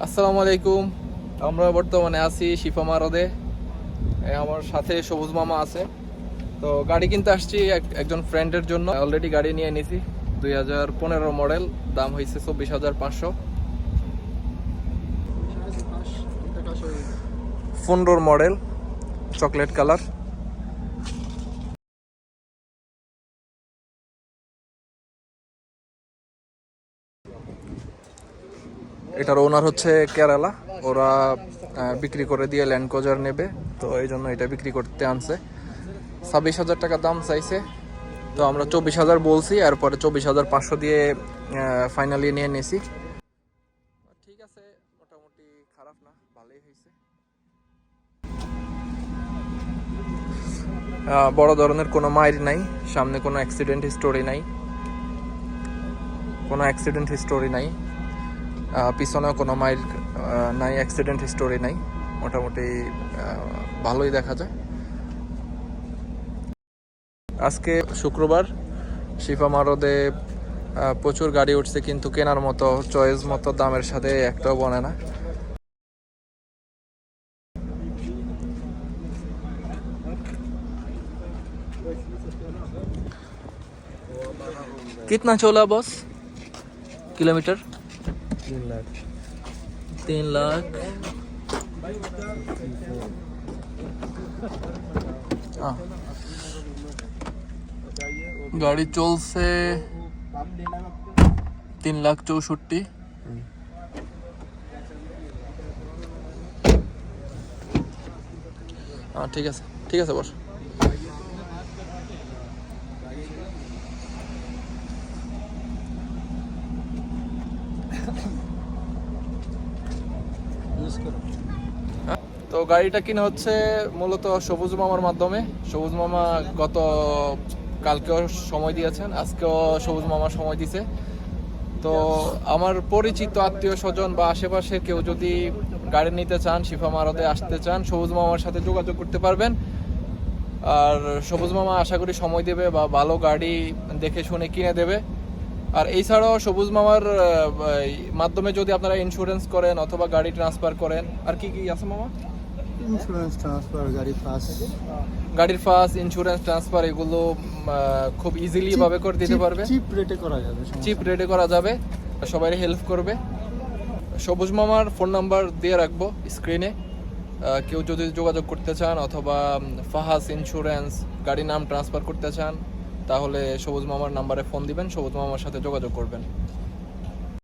আসসালামু আলাইকুম। আমরা বর্তমানে আছি শিফা রোদে এ, আমার সাথে সবুজ মামা আছে। তো গাড়ি কিনতে আসছি এক- একজন ফ্রেন্ডের জন্য। অলরেডি গাড়ি নিয়ে নিছি। দুই হাজার পনেরো মডেল দাম হয়েছে চব্বিশ হাজার পাঁচশো। পনেরোর মডেল চকলেট কালার এটার ওনার হচ্ছে কেরালা। ওরা বিক্রি করে দিয়ে ল্যান্ড কোজার নেবে। তো এই জন্য এটা বিক্রি করতে আনছে। ছাব্বিশ হাজার টাকা দাম চাইছে। তো আমরা চব্বিশ হাজার বলছি, এরপরে চব্বিশ হাজার পাঁচশো দিয়ে ফাইনালি নিয়ে নিয়েছি ঠিক আছে, মোটামুটি খারাপ না, ভালোই হয়েছে। বড় ধরনের কোনো মাইর নাই, সামনে কোনো অ্যাক্সিডেন্ট হিস্টোরি নাই। কোনো অ্যাক্সিডেন্ট হিস্টোরি নাই। পিছনেও কোনো মাইল আহ, নাই অ্যাক্সিডেন্ট হিস্টোরি নাই মোটামুটি আহ, ভালোই দেখা যায় আজকে শুক্রবার শিফা মারদে আহ, প্রচুর গাড়ি উঠছে কিন্তু কেনার মতো চয়েস মতো দামের সাথে একটাও বনে না कितना चला बॉस किलोमीटर তিন লাখ। তিন লাখ। গাড়ি চলছে তিন লাখ চৌষট্টি। ঠিক আছে ঠিক আছে বস। তো গাড়িটা কিনা হচ্ছে মূলত সবুজ মামার মাধ্যমে। সবুজ মামা গত কালকেও সময় দিয়েছেন, আজকেও সবুজ মামা সময় দিছে। তো আমার পরিচিত আত্মীয় স্বজন বা আশেপাশে কেউ যদি গাড়ি নিতে চান, শিফা মারতে আসতে চান, সবুজ মামার সাথে যোগাযোগ করতে পারবেন। আর সবুজ মামা আশা করি সময় দেবে বা ভালো গাড়ি দেখে শুনে কিনে দেবে। আর এছাড়াও সবুজ মামার মাধ্যমে যদি আপনারা ইন্স্যুরেন্স করেন অথবা গাড়ি ট্রান্সফার করেন আর কি কি আছে মামা? ইন্স্যুরেন্স ট্রান্সফার গাড়ি পাস গাড়ির ফাস ইন্স্যুরেন্স ট্রান্সফার এগুলো খুব ইজিলি ভাবে করে দিতে পারবে। চিপ রেটে করা যাবে চিপ রেটে করা যাবে সবাই হেল্প করবে। সবুজ মামার ফোন নাম্বার দিয়ে রাখব স্ক্রিনে কেউ যদি যোগাযোগ করতে চান অথবা ফাহাস ইন্স্যুরেন্স গাড়ির নাম ট্রান্সফার করতে চান তাহলে সবুজ মামার নাম্বারে ফোন দিবেন সবুজ মামার সাথে যোগাযোগ করবেন।